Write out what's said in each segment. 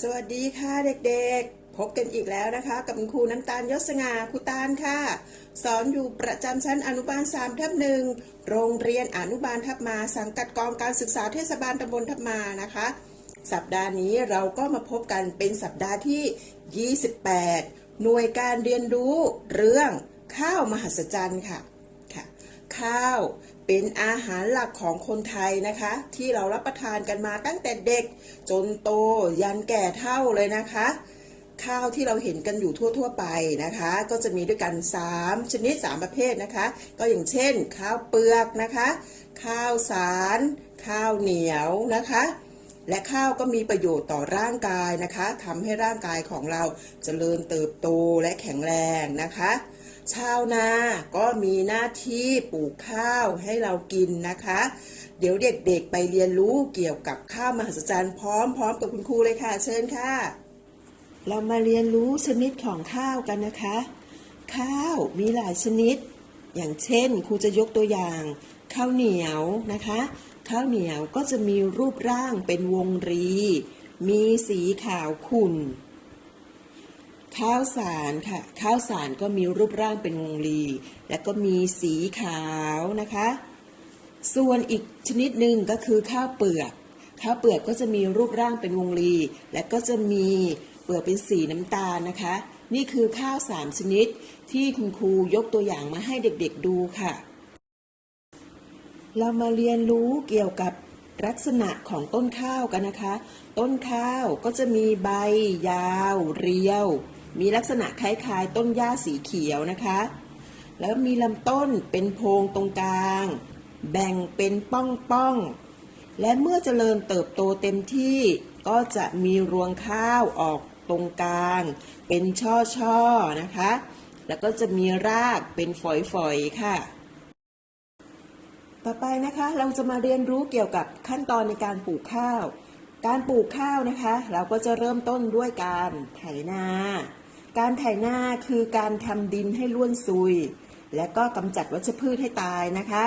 สวัสดีค่ะเด็กๆ พบกันอีกแล้วนะคะ กับคุณครูน้ำตาลยศงาครูตาลค่ะ สอนอยู่ประจำชั้นอนุบาล3ทับหนึ่งโรงเรียนอนุบาลทับมา สังกัดกองการศึกษาเทศบาลตำบลทับมานะคะ สัปดาห์นี้เราก็มาพบกันเป็นสัปดาห์ที่ 28 หน่วยการเรียนรู้เรื่องข้าวมหัศจรรย์ค่ะค่ะ ข้าว เป็นอาหารหลักของคนไทยนะคะ ที่เรารับประทานกันมาตั้งแต่เด็ก จนโตยันแก่เท่าเลยนะคะ ข้าวที่เราเห็นกันอยู่ทั่ว ๆ ไปนะคะ ก็จะมีด้วยกัน 3 ชนิด 3 ประเภทนะคะ ก็อย่างเช่น ข้าวเปลือกนะคะ ข้าวสาร ข้าวเหนียวนะคะและข้าวก็มีประโยชน์ต่อร่างกายนะคะทำให้ร่างกายของเราเจริญเติบโตและแข็งแรงนะคะ ชาวนาก็มีหน้าที่ปลูกข้าวให้เรากินนะคะ เดี๋ยวเด็กๆไปเรียนรู้เกี่ยวกับข้าวมหัศจรรย์พร้อมๆกับคุณครูเลยค่ะ เชิญค่ะ เรามาเรียนรู้ชนิดของข้าวกันนะคะ ข้าวมีหลายชนิด อย่างเช่นครูจะยกตัวอย่าง ข้าวเหนียวนะคะ ข้าวเหนียวก็จะมีรูปร่างเป็นวงรี มีสีขาวขุ่น ข้าวสารค่ะ ข้าวสารก็มีรูปร่างเป็นวงรี และก็มีสีขาวนะคะ ส่วนอีกชนิดหนึ่งก็คือข้าวเปลือก ข้าวเปลือกก็จะมีรูปร่างเป็นวงรี และก็จะมีเปลือกเป็นสีน้ำตาลนะคะ นี่คือข้าวสามชนิดที่คุณครูยกตัวอย่างมาให้เด็กๆดูค่ะ เรามาเรียนรู้เกี่ยวกับลักษณะของต้นข้าวกันนะคะ ต้นข้าวก็จะมีใบยาว เรียว มีลักษณะคล้ายๆ ต้นหญ้าสีเขียวนะคะ แล้วมีลำต้นเป็นโพรงตรงกลาง แบ่งเป็นป้องๆ และเมื่อเจริญเติบโตเต็มที่ก็จะมีรวงข้าวออกตรงกลาง เป็นช่อๆนะคะ แล้วก็จะมีรากเป็นฝอยๆค่ะต่อไปนะคะเราจะมาเรียนรู้เกี่ยวกับขั้นตอนในการปลูกข้าว การปลูกข้าวนะคะ เราก็จะเริ่มต้นด้วยการไถนา การไถนาคือการทำดินให้ร่วนซุย และก็กำจัดวัชพืชให้ตายนะคะ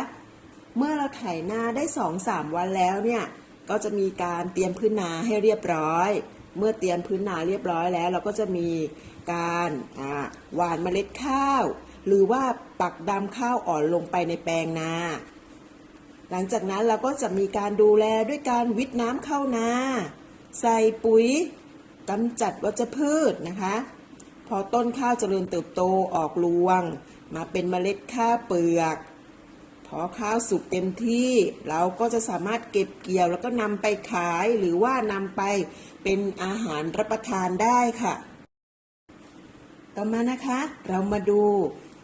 เมื่อเราไถนาได้สองสามวันแล้วเนี่ยก็จะมีการเตรียมพื้นนาให้เรียบร้อย เมื่อเตรียมพื้นนาเรียบร้อยแล้ว เราก็จะมีการหว่านเมล็ดข้าว หรือว่าปักดำข้าวอ่อนลงไปในแปลงนาหลังจากนั้นเราก็จะมีการดูแลด้วยการวิทน้ำเข้านา ใส่ปุ๋ยกำจัดวัชพืชนะคะ พอต้นข้าวเจริญเติบโตออกรวง มาเป็นเมล็ดข้าวเปลือก พอข้าวสุกเต็มที่ เราก็จะสามารถเก็บเกี่ยวแล้วก็นำไปขายหรือว่านำไปเป็นอาหารรับประทานได้ค่ะ ต่อมานะคะ เรามาดู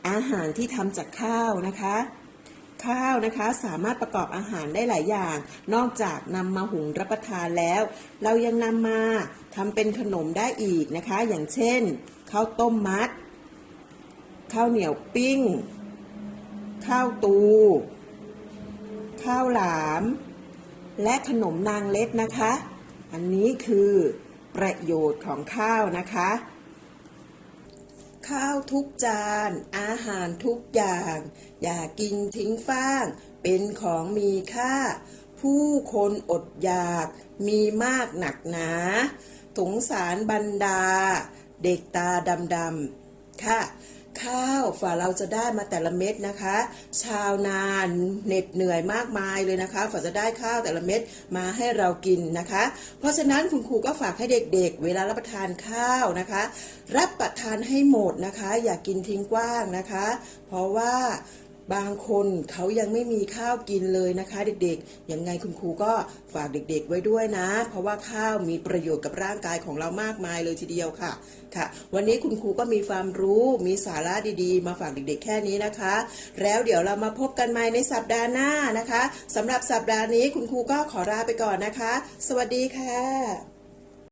อาหารที่ทำจากข้าวนะคะ ข้าวนะคะสามารถประกอบอาหารได้หลายอย่าง นอกจากนำมาหุงรับประทานแล้ว เรายังนำมาทำเป็นขนมได้อีกนะคะ อย่างเช่น ข้าวต้มมัด ข้าวเหนียวปิ้ง ข้าวตู ข้าวหลาม และขนมนางเล็ดนะคะ อันนี้คือประโยชน์ของข้าวนะคะ ข้าวทุกจาน อาหารทุกอย่าง อย่ากินทิ้งฟ้าง เป็นของมีค่า ผู้คนอดอยาก มีมากหนักหนาสงสารบรรดา เด็กตาดำๆค่ะ ข้าวฝ่าเราจะได้มาแต่ละเม็ดนะคะ ชาวนานเหน็ดเหนื่อยมากมายเลยนะคะฝ่าจะได้ข้าวแต่ละเม็ดมาให้เรากินนะคะ เพราะฉะนั้นคุณครูก็ฝากให้เด็กๆ เวลารับประทานข้าวนะคะ รับประทานให้หมดนะคะ อย่ากินทิ้งกว้างนะคะ เพราะว่า บางคนเขายังไม่มีข้าวกินเลยนะคะ เด็กๆ ยังไงคุณครูก็ฝากเด็กๆ ไว้ด้วยนะ เพราะว่าข้าวมีประโยชน์กับร่างกายของเรามากมายเลยทีเดียวค่ะ ค่ะ วันนี้คุณครูก็มีความรู้มีสาระดีๆ มาฝากเด็กๆ แค่นี้นะคะ แล้วเดี๋ยวเรามาพบกันใหม่ในสัปดาห์หน้านะคะสำหรับสัปดาห์นี้คุณครูก็ขอลาไปก่อนนะคะ สวัสดีค่ะ